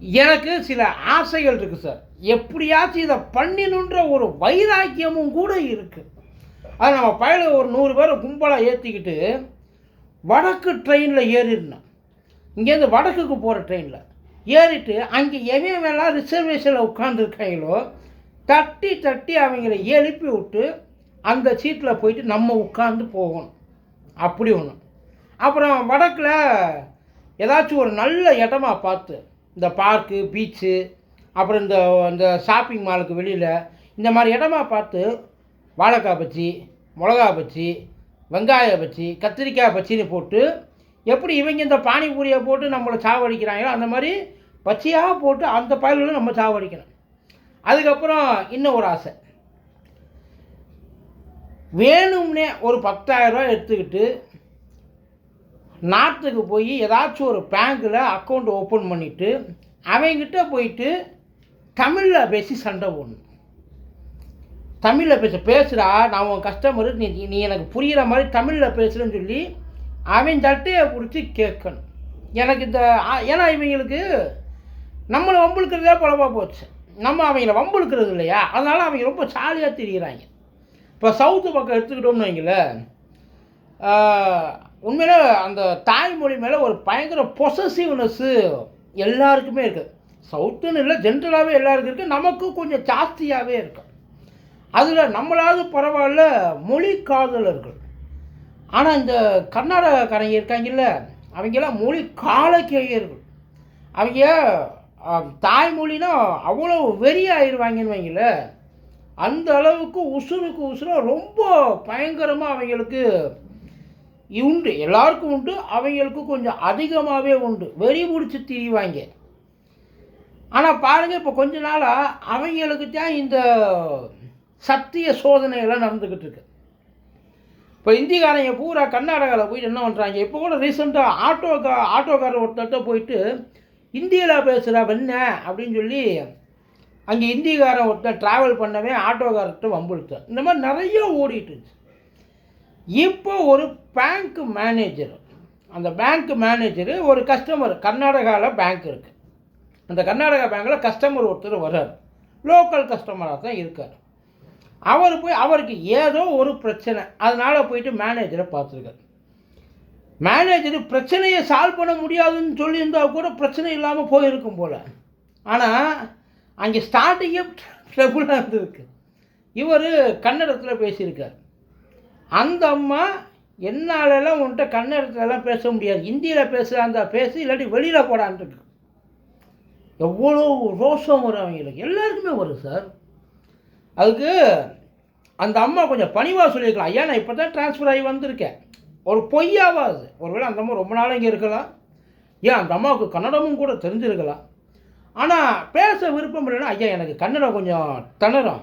எனக்கு சில ஆசைகள் இருக்குது சார் எப்படியாச்சும் இதை பண்ணினுன்ற ஒரு வைராக்கியமும் கூட இருக்குது அது நம்ம பயல ஒரு நூறு பேரை கும்பலாக ஏற்றிக்கிட்டு வடக்கு ட்ரெயினில் ஏறிடணும். இங்கேருந்து வடக்குக்கு போகிற ட்ரெயினில் ஏறிட்டு அங்கே எவன் வேணாம் ரிசர்வேஷனில் உட்காந்துருக்காங்களோ தட்டி தட்டி அவங்கள எழுப்பி விட்டு அந்த சீட்டில் போயிட்டு நம்ம உட்காந்து போகணும். அப்படி ஒன்று அப்புறம் வடக்கில் ஏதாச்சும் ஒரு நல்ல இடமா பார்த்து இந்த பார்க்கு பீச்சு அப்புறம் இந்த இந்த ஷாப்பிங் மாலுக்கு வெளியில் இந்த மாதிரி இடமா பார்த்து வாழைக்காய் பச்சி மிளகா பச்சி வெங்காய பச்சி கத்திரிக்காய் பச்சின்னு போட்டு எப்படி இவங்க இந்த பானிபூரியை போட்டு நம்மளை சாவடிக்கிறாங்களோ அந்த மாதிரி பச்சையாக போட்டு அந்த பயல்களும் நம்ம சாவடிக்கணும். அதுக்கப்புறம் இன்னும் ஒரு ஆசை. வேணும்னே ஒரு பத்தாயிரம் ரூபா எடுத்துக்கிட்டு நார்த்துக்கு போய் ஏதாச்சும் ஒரு பேங்க்கில் அக்கௌண்ட் ஓப்பன் பண்ணிவிட்டு அவங்கிட்ட போயிட்டு தமிழில் பேசி சண்டை போடணும். தமிழில் பேச பேசுகிறா நான் உன் கஸ்டமரு நீ நீ எனக்கு புரிகிற மாதிரி தமிழில் பேசுகிறேன்னு சொல்லி அவன் தட்டையை பிடிச்சி கேட்கணும். எனக்கு இந்த ஏன்னா இவங்களுக்கு நம்மளை வம்புழுக்கிறதே பலவாக போச்சு. நம்ம அவங்கள வம்புழுக்கிறது இல்லையா? அதனால் அவங்க ரொம்ப ஜாலியாக தெரிகிறாங்க இப்போ சவுத்து பக்கம் எடுத்துக்கிட்டோம்னு வைங்களேன். உண்மையில் அந்த தாய்மொழி மேலே ஒரு பயங்கர பொசசிவ்னஸ்ஸு எல்லாருக்குமே இருக்குது சவுத்துன்னு இல்லை ஜென்ரலாகவே எல்லாருக்கும் இருக்குது நமக்கும் கொஞ்சம் ஜாஸ்தியாகவே இருக்கும் அதில் நம்மளாவது பரவாயில்ல மொழி காதலர்கள். ஆனால் இந்த கர்நாடகக்காரங்க இருக்காங்கல்ல அவங்கெல்லாம் மொழி காலக்கேயர்கள். அவங்க தாய்மொழினா அவ்வளோ வெறி ஆயிடுவாங்கன்னு வைங்களேன் அந்த அளவுக்கு உசுருக்கு உசுர ரொம்ப பயங்கரமாக அவங்களுக்கு உண்டு எல்லாருக்கும் உண்டு அவங்களுக்கு கொஞ்சம் அதிகமாகவே உண்டு. வெறி பிடிச்சி திரிவாங்க ஆனால் பாருங்கள் இப்போ கொஞ்ச நாளாக அவங்களுக்கு தான் இந்த சத்திய சோதனையெல்லாம் நடந்துக்கிட்டு இருக்கு. இப்போ இந்திக்காரங்க பூரா கர்நாடகாவில் போயிட்டு என்ன பண்ணுறாங்க இப்போ கூட ரீசெண்டாக ஆட்டோக்கா ஆட்டோக்காரர் ஒருத்தர்கிட்ட போயிட்டு இந்தியில் பேசுகிற வெண்ண அப்படின்னு சொல்லி அங்கே இந்திக்காரன் ஒருத்தன் ட்ராவல் பண்ணவே ஆட்டோக்காரர்கிட்ட வம்புழுத்தான். இந்த மாதிரி நிறைய ஓடிட்டு இருந்துச்சு. இப்போ ஒரு பேங்க் மேனேஜர் அந்த பேங்க் மேனேஜர் ஒரு கஸ்டமர் கர்நாடகாவில் பேங்க் இருக்குது அந்த கர்நாடகா பேங்க்கில் கஸ்டமர் ஒருத்தர் வர்றார். லோக்கல் கஸ்டமராக தான் இருக்கார். அவர் போய் அவருக்கு ஏதோ ஒரு பிரச்சனை. அதனால் போயிட்டு மேனேஜரை பார்த்துருக்காரு. மேனேஜர் பிரச்சனையை சால்வ் பண்ண முடியாதுன்னு சொல்லியிருந்தா கூட பிரச்சனை இல்லாமல் போயிருக்கும் போல். ஆனால் அங்கே ஸ்டார்டிங்கே ட்ரபுளாக இருந்திருக்கு. இவர் கன்னடத்தில் பேசியிருக்கார். அந்த அம்மா என்னாலெல்லாம் உன்கிட்ட கன்னடத்துலலாம் பேச முடியாது. ஹிந்தியில் பேசுகிறாந்தா பேசு இல்லாட்டி வெளியில் போடான்ட்டு எவ்வளோ ரோஷம் வரும் அவங்களுக்கு. எல்லாருக்குமே வரும் சார். அதுக்கு அந்த அம்மா கொஞ்சம் பணிவாக சொல்லியிருக்கலாம். ஐயா நான் இப்போ தான் ட்ரான்ஸ்ஃபர் ஆகி வந்திருக்கேன். ஒரு பொய்யாவாது. ஒருவேளை அந்த அம்மா ரொம்ப நாள் இங்கே இருக்கலாம். ஏன் அந்த அம்மாவுக்கு கன்னடமும் கூட தெரிஞ்சிருக்கலாம். ஆனால் பேச விருப்பம் இல்லைன்னா ஐயா எனக்கு கன்னடம் கொஞ்சம் திணறும்.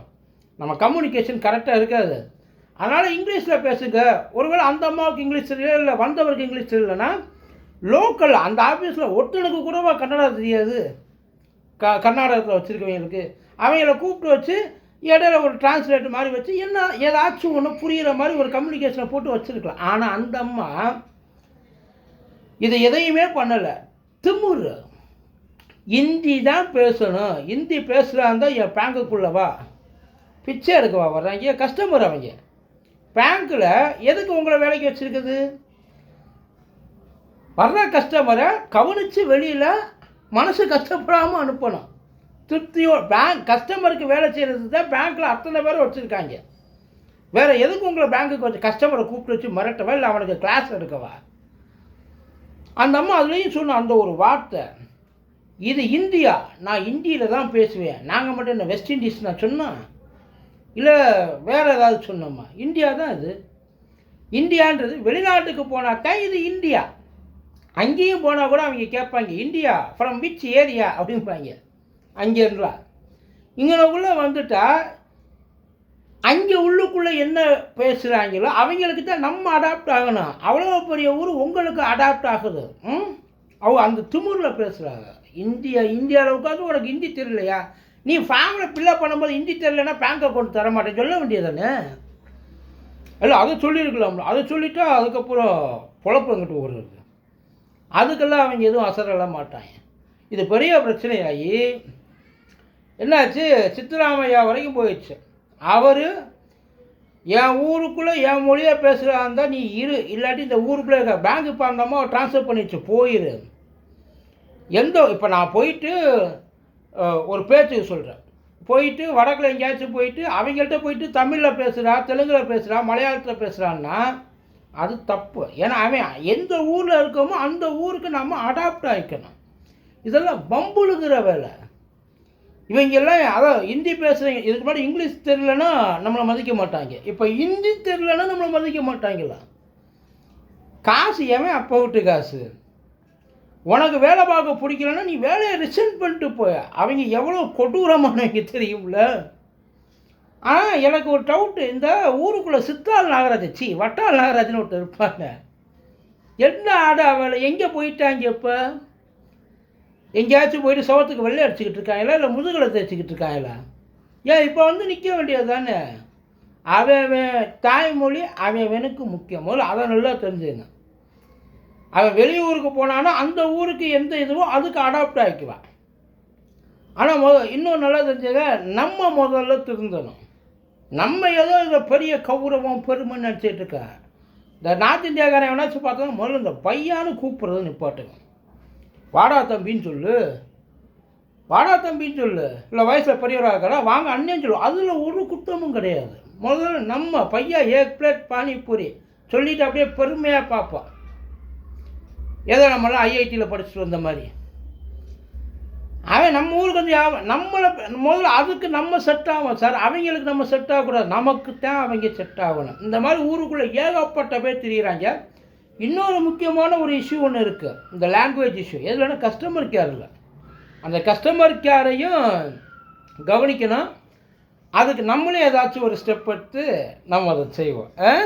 நம்ம கம்யூனிகேஷன் கரெக்டாக இருக்காது. அதனால் இங்கிலீஷில் பேசுங்க. ஒருவேளை அந்த அம்மாவுக்கு இங்கிலீஷ் தெரியல இல்லை வந்தவருக்கு இங்கிலீஷ் தெரியலனா லோக்கல் அந்த ஆஃபீஸில் ஒருத்தனுக்கு கூடவா கன்னடம் தெரியாது. க கர்நாடகத்தில் வச்சுருக்கவங்களுக்கு அவங்கள கூப்பிட்டு வச்சு இடையில ஒரு டிரான்ஸ்லேட் மாதிரி வச்சு என்ன ஏதாச்சும் ஒன்று புரிகிற மாதிரி ஒரு கம்யூனிகேஷனை போட்டு வச்சுருக்கலாம். ஆனால் அந்த அம்மா இதை எதையுமே பண்ணலை. திமுர். ஹிந்தி தான் பேசணும். ஹிந்தி பேசுகிறாந்தா என் பேங்குக்குள்ளவா பிச்சை எடுக்கவா வர்றாங்க. கஸ்டமர் அவங்க. பேங்க்கில் எதுக்கு உங்களை வேலைக்கு வச்சுருக்குது? வர்ற கஸ்டமரை கவனித்து வெளியில் மனசு கஷ்டப்படாமல் அனுப்பணும். திருப்தியோ பேங்க் கஸ்டமருக்கு வேலை செய்கிறது தான் பேங்க்கில் அத்தனை பேர் வச்சுருக்காங்க. வேறு எதுக்கு உங்களை பேங்க்குக்கு வச்சு கஸ்டமரை கூப்பிட்டு வச்சு மிரட்டவா? இல்லை அவனுக்கு கிளாஸ் எடுக்கவா? அந்த அம்மா அதுலேயும் சொன்ன அந்த ஒரு வார்த்தை. இது இந்தியா நான் இந்தியில் தான் பேசுவேன். நாங்கள் மட்டும் என்ன வெஸ்ட் இண்டீஸ் நான் சொன்னேன் இல்லை வேறு ஏதாவது சொன்னோமா? இந்தியா தான் இது. இந்தியான்றது வெளிநாட்டுக்கு போனால் தான் இது இந்தியா. அங்கேயும் போனால் கூட அவங்க கேட்பாங்க இந்தியா ஃப்ரம் விச் ஏரியா அப்படிம்பாங்க. அங்கேருந்தா இங்கனக்குள்ளே வந்துட்டால் அங்கே உள்ளுக்குள்ளே என்ன பேசுகிறாங்களோ அவங்களுக்கு தான் நம்ம அடாப்ட் ஆகணும். அவ்வளோ பெரிய ஊர் உங்களுக்கு அடாப்ட் ஆகுது. ம்? அவங்க அந்த திமிரில் பேசுகிறாங்க இந்தியா இந்தியாவில் உட்காந்து உனக்கு ஹிந்தி தெரியலையா? நீ ஃபார்மில் ஃபில்லப் பண்ணும்போது இந்தி தெரியலன்னா பேங்க் அக்கௌண்ட் தர மாட்டேன் சொல்ல வேண்டியதானே இல்லை அதை சொல்லியிருக்கலாம் அதை சொல்லிட்டா அதுக்கப்புறம் பொழப்பு அங்கிட்டு அதுக்கெல்லாம் அவங்க எதுவும் அசரலாம் மாட்டாங்க. இது பெரிய பிரச்சனையாகி என்னாச்சு? சித்தராமையா வரைக்கும் போயிடுச்சு. அவர் என் ஊருக்குள்ளே என் மொழியாக பேசுகிறா இருந்தால் நீ இரு. இல்லாட்டி இந்த ஊருக்குள்ளே இருக்க பேங்க்கு பண்ணாமல் ட்ரான்ஸ்ஃபர் பண்ணிடுச்சு போயிரு. எந்த இப்போ நான் போயிட்டு ஒரு பேச்சுக்கு சொல்கிறேன் போயிட்டு வடக்கில் எங்கேயாச்சும் போயிட்டு அவங்கள்ட்ட போயிட்டு தமிழில் பேசுகிறா தெலுங்கில் பேசுகிறா மலையாளத்தில் பேசுகிறான்னா அது தப்பு. ஏன்னா அவன் எந்த ஊரில் இருக்கோமோ அந்த ஊருக்கு நம்ம அடாப்ட் ஆகிக்கணும் இதெல்லாம் பம்புழுகிற வேலை. இவங்க எல்லாம் அதான் ஹிந்தி பேசுகிறீங்க இதுக்கு முன்னாடி இங்கிலீஷ் தெரியலன்னா நம்மளை மதிக்க மாட்டாங்க. இப்போ ஹிந்தி தெரியலன்னா நம்மளை மதிக்க மாட்டாங்களா? காசு ஏன் அப்போ விட்டு காசு? உனக்கு வேலை பார்க்க பிடிக்கலன்னா நீ வேலையை ரிசைன் பண்ணிட்டு போய் அவங்க எவ்வளோ கொடூரமானவங்க தெரியும்ல? ஆனால் எனக்கு ஒரு டவுட்டு இந்த ஊருக்குள்ளே சித்தால் நாகராஜ் சி வட்டால் நாகராஜன் ஒருத்தர் இருப்பாங்க. என்ன ஆடா வேலை எங்கே போயிட்டாங்க இப்போ? எங்கேயாச்சும் போயிட்டு சவத்துக்கு வெள்ளை அடிச்சுக்கிட்டு இருக்காங்களா? இல்லை முதுகலை தேய்ச்சிக்கிட்டு இருக்காங்களா? ஏன் இப்போ வந்து நிற்க வேண்டியது தானே? அவன் அவன் தாய்மொழி அவன் அவனுக்கு முக்கியம். முதல்ல அதை நல்லா தெரிஞ்சுங்க அவன் வெளியூருக்கு போனான்னா அந்த ஊருக்கு எந்த இதுவோ அதுக்கு அடாப்ட் ஆகிக்குவான் ஆனால் முத இன்னும் நல்லா தெரிஞ்சதை நம்ம முதல்ல திருந்தணும். நம்ம ஏதோ இதை பெரிய கௌரவம் பெருமை நினச்சிட்டு இருக்க. இந்த நார்த் இந்தியாக்காரன் எவனாச்சும் பார்த்தா முதல்ல இந்த பையான்னு கூப்பிட்றது நிப்பாட்டுங்க. வாடா தம்பின்னு சொல்லு. வாடா தம்பின்னு சொல்லு. இல்லை வயசில் பெரியவராக இருக்கிறா வாங்க அண்ணேன்னு சொல்லு. அதில் ஒரு குத்தமும் கிடையாது. முதல்ல நம்ம பையன் ஏக் பிளேட் பானிபூரி சொல்லிட்டு அப்படியே பெருமையாக பார்ப்போம் ஏதோ நம்மளாம் ஐஐடியில் படிச்சுட்டு வந்த மாதிரி. அவன் நம்ம ஊருக்கு வந்து அவன் நம்மளை முதல்ல அதுக்கு நம்ம செட் ஆகும் சார் அவங்களுக்கு நம்ம செட் ஆகக்கூடாது. நமக்கு தான் அவங்க செட் ஆகணும். இந்த மாதிரி ஊருக்குள்ளே ஏகப்பட்ட பேர் திரியிறாங்க. இன்னொரு முக்கியமான ஒரு இஷ்யூ ஒன்று இருக்குது இந்த லாங்குவேஜ் இஷ்யூ எதுலன்னா கஸ்டமர் கேரில் அந்த கஸ்டமர் கேரையும் கவனிக்கணும். அதுக்கு நம்மளே ஏதாச்சும் ஒரு ஸ்டெப் எடுத்து நம்ம அதை செய்வோம். ஆ?